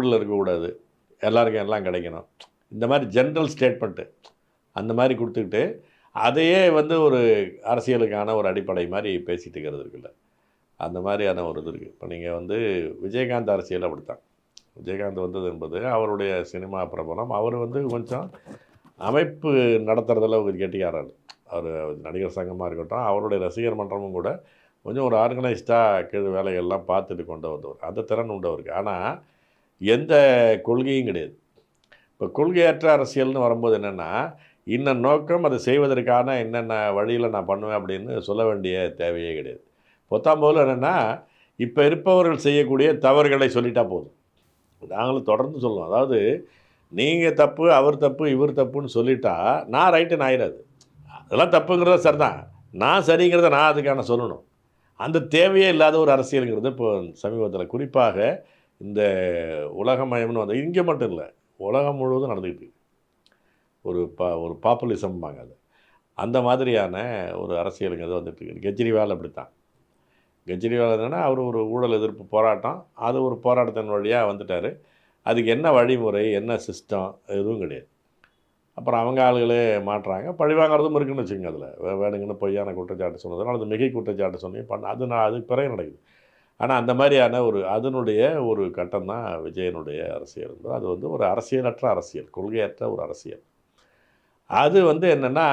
ஊழல் இருக்கக்கூடாது. எல்லாருக்கும் எல்லாம் கிடைக்கணும். இந்த மாதிரி ஜென்ரல் ஸ்டேட்மெண்ட்டு அந்த மாதிரி கொடுத்துக்கிட்டு அதையே வந்து ஒரு அரசியலுக்கான ஒரு அடிப்படை மாதிரி பேசிட்டு இருக்கிறது இருக்குல்ல. அந்த மாதிரியான ஒரு இது இருக்குது இப்போ நீங்கள் வந்து விஜயகாந்த் அரசியல் அப்படித்தான். விஜயகாந்த் வந்தது என்பது அவருடைய சினிமா பிரபலம். அவர் வந்து கொஞ்சம் அமைப்பு நடத்துறதுல ஒரு கெட்டிக்காரர். அவர் நடிகர் சங்கமாக இருக்கட்டும் அவருடைய ரசிகர் மன்றமும் கூட கொஞ்சம் ஒரு ஆர்கனைஸ்டாக கீழ் வேலைகள்லாம் பார்த்துட்டு கொண்டு வந்தவர். அந்த திறன் உண்டவருக்கு. ஆனால் எந்த கொள்கையும் கிடையாது. இப்போ கொள்கையற்ற அரசியல்னு வரும்போது என்னென்னா இன்ன நோக்கம் அதை செய்வதற்கான என்னென்ன வழியில் நான் பண்ணுவேன் அப்படின்னு சொல்ல வேண்டிய தேவையே கிடையாது. பொத்தாம்போல் என்னென்னா இப்போ இருப்பவர்கள் செய்யக்கூடிய தவறுகளை சொல்லிட்டா போதும். நாங்களும் தொடர்ந்து சொல்லுவோம். அதாவது நீங்கள் தப்பு அவர் தப்பு இவர் தப்புன்னு சொல்லிட்டா நான் ரைட்டுன்னு ஆயிடாது அதெல்லாம் தப்புங்கிறத சரிதான். நான் சரிங்கிறத நான் அதுக்கான சொல்லணும். அந்த தேவையே இல்லாத ஒரு அரசியலுங்கிறது இப்போ சமீபத்தில் குறிப்பாக இந்த உலகமயம்னு வந்து இங்கே மட்டும் இல்லை உலகம் முழுவதும் நடந்துக்கிட்டு ஒரு பா ஒரு பாப்புலிசம்பாங்க அது. அந்த மாதிரியான ஒரு அரசியலுங்கிறது வந்துட்டு இருக்குது கெஜ்ரிவால் அப்படித்தான். கெஜ்ரிவால் என்னன்னா அவர் ஒரு ஊழல் எதிர்ப்பு போராட்டம். அது ஒரு போராட்டத்தின் வழியாக வந்துட்டார். அதுக்கு என்ன வழிமுறை என்ன சிஸ்டம் எதுவும் கிடையாது. அப்புறம் அவங்க ஆளுகளே மாட்டுறாங்க. பழிவாங்கிறதும் இருக்குன்னு வச்சுக்கோங்க அதில். வேணுங்கன்னு பொய்யான குற்றச்சாட்டு சொன்னதுனால அது மிகை குற்றச்சாட்டு சொன்னி பண்ண அது நான் அதுக்கு பிறகு நடக்குது. ஆனால் அந்த மாதிரியான ஒரு அதனுடைய ஒரு கட்டம் தான் விஜயனுடைய அரசியல் என்பது. அது வந்து ஒரு அரசியலற்ற அரசியல் கொள்கையற்ற ஒரு அரசியல். அது வந்து என்னென்னா